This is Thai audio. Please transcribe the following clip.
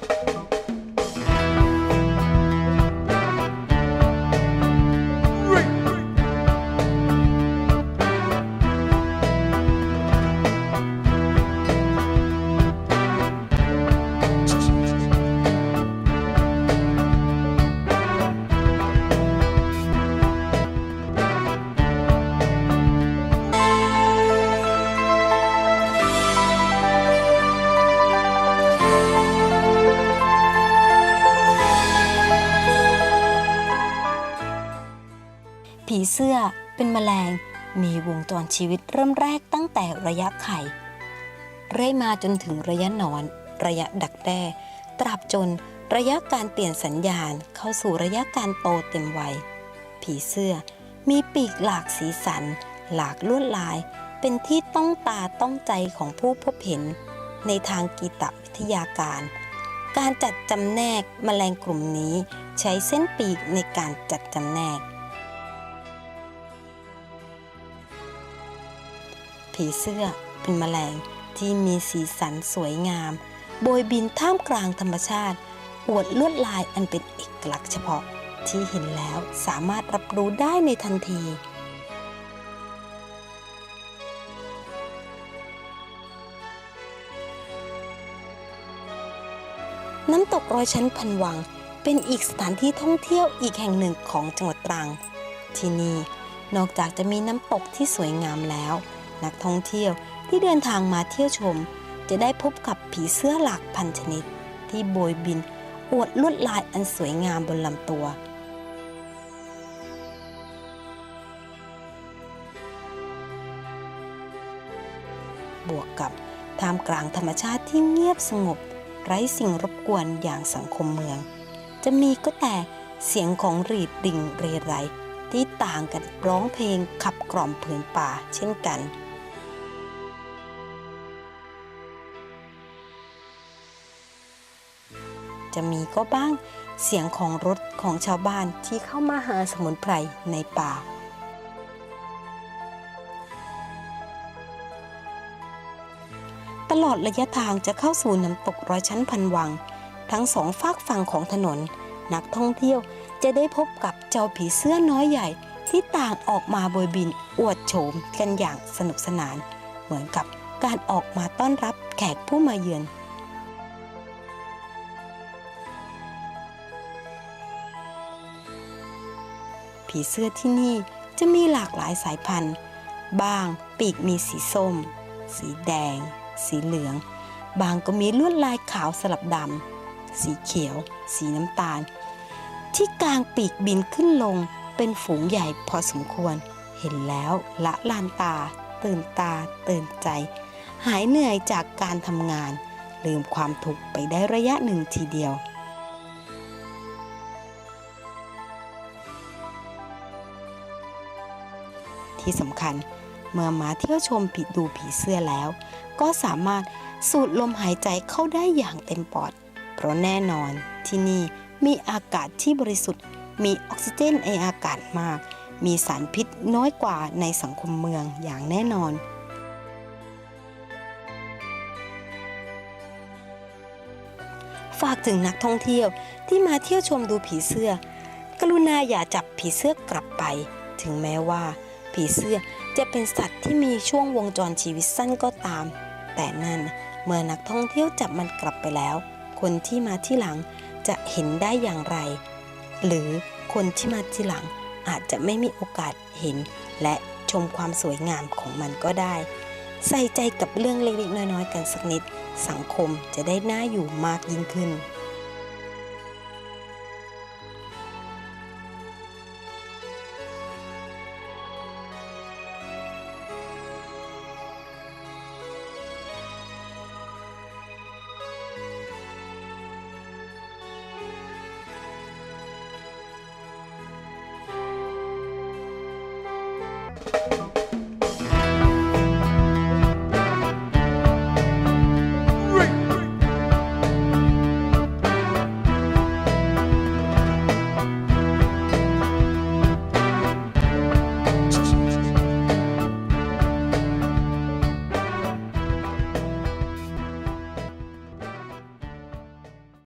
ผี เสื้อเป็นแมลง มีวงจรชีวิตเริ่มแรกตั้งแต่ระยะไข่ เรื่อยมาจนถึงระยะนอน ระยะดักแด้ ตราบจนระยะการเปลี่ยนสัญญาณเข้าสู่ระยะการโตเต็มวัย ผีเสื้อมีปีกหลากสีสัน หลากลวดลาย เป็นที่ต้องตาต้องใจของผู้พบเห็น ในทางกีตวิทยาการ การจัดจำแนกแมลงกลุ่มนี้ ใช้เส้นปีกในการจัดจำแนก ผีเสื้อเป็นแมลงที่มีสีสันสวยงาม โบยบินท่ามกลางธรรมชาติ อวดลวดลายอันเป็นเอกลักษณ์เฉพาะที่เห็นแล้วสามารถรับรู้ได้ในทันที น้ำตกร้อยชั้นพันวังเป็นอีกสถานที่ท่องเที่ยวอีกแห่งหนึ่งของจังหวัดตรัง ที่นี่นอกจากจะมีน้ำตกที่สวยงามแล้ว นักท่องเที่ยวที่เดินทางมาเที่ยวชม จะได้พบกับผีเสื้อหลากพันชนิด ที่โบยบินอวดลวดลายอันสวยงามบนลำตัว บวกกับท่ามกลางธรรมชาติที่เงียบสงบ ไร้สิ่งรบกวนอย่างสังคมเมือง จะมีก็แต่เสียงของรีดดิ่งเรไรที่ต่างกันร้องเพลงขับกล่อมผืนป่าเช่นกัน จะมีก็บ้างเสียงของรถของชาวบ้านที่เข้ามาหาสมุนไพรในป่า ตลอดระยะทางจะเข้าสู่น้ำตกร้อยชั้นพันวัง ทั้งสองฝากฝั่งของถนน นักท่องเที่ยวจะได้พบกับเจ้าผีเสื้อน้อยใหญ่ที่ต่างออกมาโบยบินอวดโฉมกันอย่างสนุกสนาน เหมือนกับการออกมาต้อนรับแขกผู้มาเยือน ผีเสื้อที่นี่จะมีหลากหลายสายพันธุ์ บางปีกมีสีส้ม สีแดง สีเหลือง บางก็มีลวดลายขาวสลับดำ สีเขียว สีน้ำตาล ที่กลางปีกบินขึ้นลงเป็นฝูงใหญ่พอสมควร เห็นแล้วละลานตา ตื่นตา ตื่นใจ หายเหนื่อยจากการทำงาน ลืมความทุกข์ไปได้ระยะหนึ่งทีเดียว ที่สำคัญ เมื่อมาเที่ยวชมผีดูผีเสื้อแล้ว ก็สามารถสูดลมหายใจเข้าได้อย่างเต็มปอด เพราะแน่นอนที่นี่มีอากาศที่บริสุทธิ์ มีออกซิเจนในอากาศมาก มีสารพิษน้อยกว่าในสังคมเมืองอย่างแน่นอนฝากถึงนักท่องเที่ยวที่มาเที่ยวชมดูผีเสื้อ กรุณาอย่าจับผีเสื้อกลับไป ถึงแม้ว่า ผีเสื้อจะเป็นสัตว์ที่มีช่วงวงจรชีวิตสั้นก็ตาม แต่นั่นเมื่อนักท่องเที่ยวจับมันกลับไปแล้ว คนที่มาที่หลังจะเห็นได้อย่างไร หรือคนที่มาที่หลังอาจจะไม่มีโอกาสเห็น และชมความสวยงามของมันก็ได้ ใส่ใจกับเรื่องเล็กๆน้อยๆ กันสักนิด สังคมจะได้น่าอยู่มากยิ่งขึ้น